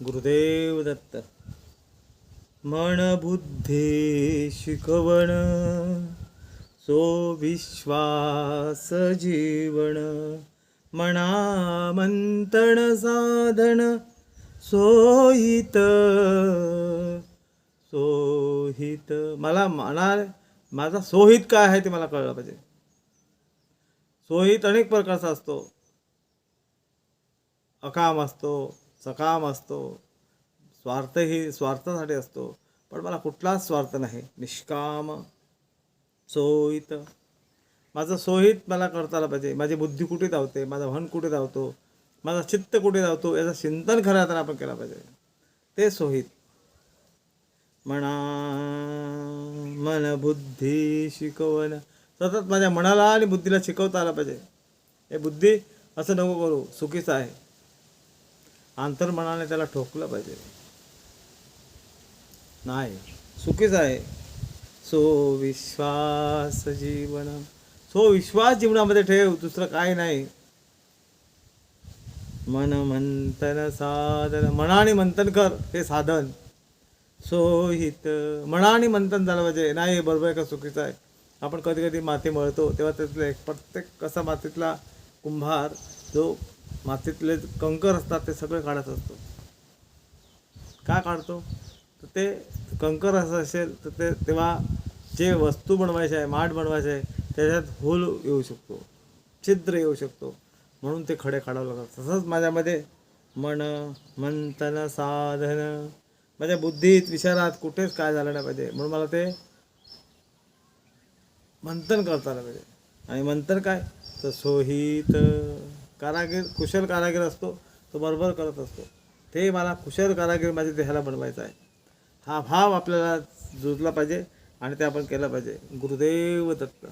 गुरुदेव दत्त. मन बुद्धी शिकवण सो विश्वास जीवन मना मंतन साधन सोहित सोहित. मला म्हणाल माझा सोहित काय आहे ते मला कळलं पाहिजे. सोहित अनेक प्रकारचा असतो. अकाम असतो. सकाम असतो स्वार्थही स्वार्थासाठी असतो पण मला कुठलाच स्वार्थ नाही. निष्काम सोहित माझं सोहित मला करता आलं पाहिजे. माझी बुद्धी कुठे धावते माझा मन कुठे धावतो माझा चित्त कुठे धावतो याचं चिंतन खऱ्या अर्थानं आपण केलं पाहिजे. ते सोहित म्हणा मन बुद्धी शिकवण. सतत माझ्या मनाला आणि बुद्धीला शिकवता आलं पाहिजे. हे बुद्धी असं नको करू चुकीचं आहे. अंतर्मनाने त्याला ठोकलं पाहिजे. नाही. चुकीच आहे. सो विश्वास जीवन सो विश्वास जीवनामध्ये ठेव दुसरं काय नाही. मन मंथन साधन. मनाने मंथन कर हे साधन. सोहित मनाने मंथन झालं पाहिजे. नाही बरोबर आहे का? चुकीचं आहे. आपण कधी कधी माती मळतो तेव्हा त्यातले प्रत्येक कसा मातीतला कुंभार जो मातीतले कंकर असतात ते सगळे काढत असतो. का काढतो? तर ते कंकर असं असेल तर ते तेव्हा जे वस्तू बनवायचे आहे माठ बनवायचे आहे त्याच्यात होल येऊ शकतो छिद्र येऊ शकतो म्हणून ते खडे काढावं लागतात. तसंच माझ्यामध्ये मन मंथन साधन माझ्या बुद्धीत विचारात कुठेच काय झालं नाही पाहिजे. म्हणून मला ते मंथन करता आलं पाहिजे. आणि मंथन काय? तर सोहित. कारागीर कुशल कारागीर असतो तो बरोबर करत असतो. ते मला कुशल कारागीर माझ्या देहाला बनवायचा आहे. हा भाव आपल्याला जुजला पाहिजे आणि ते आपण केलं पाहिजे. गुरुदेव दत्त.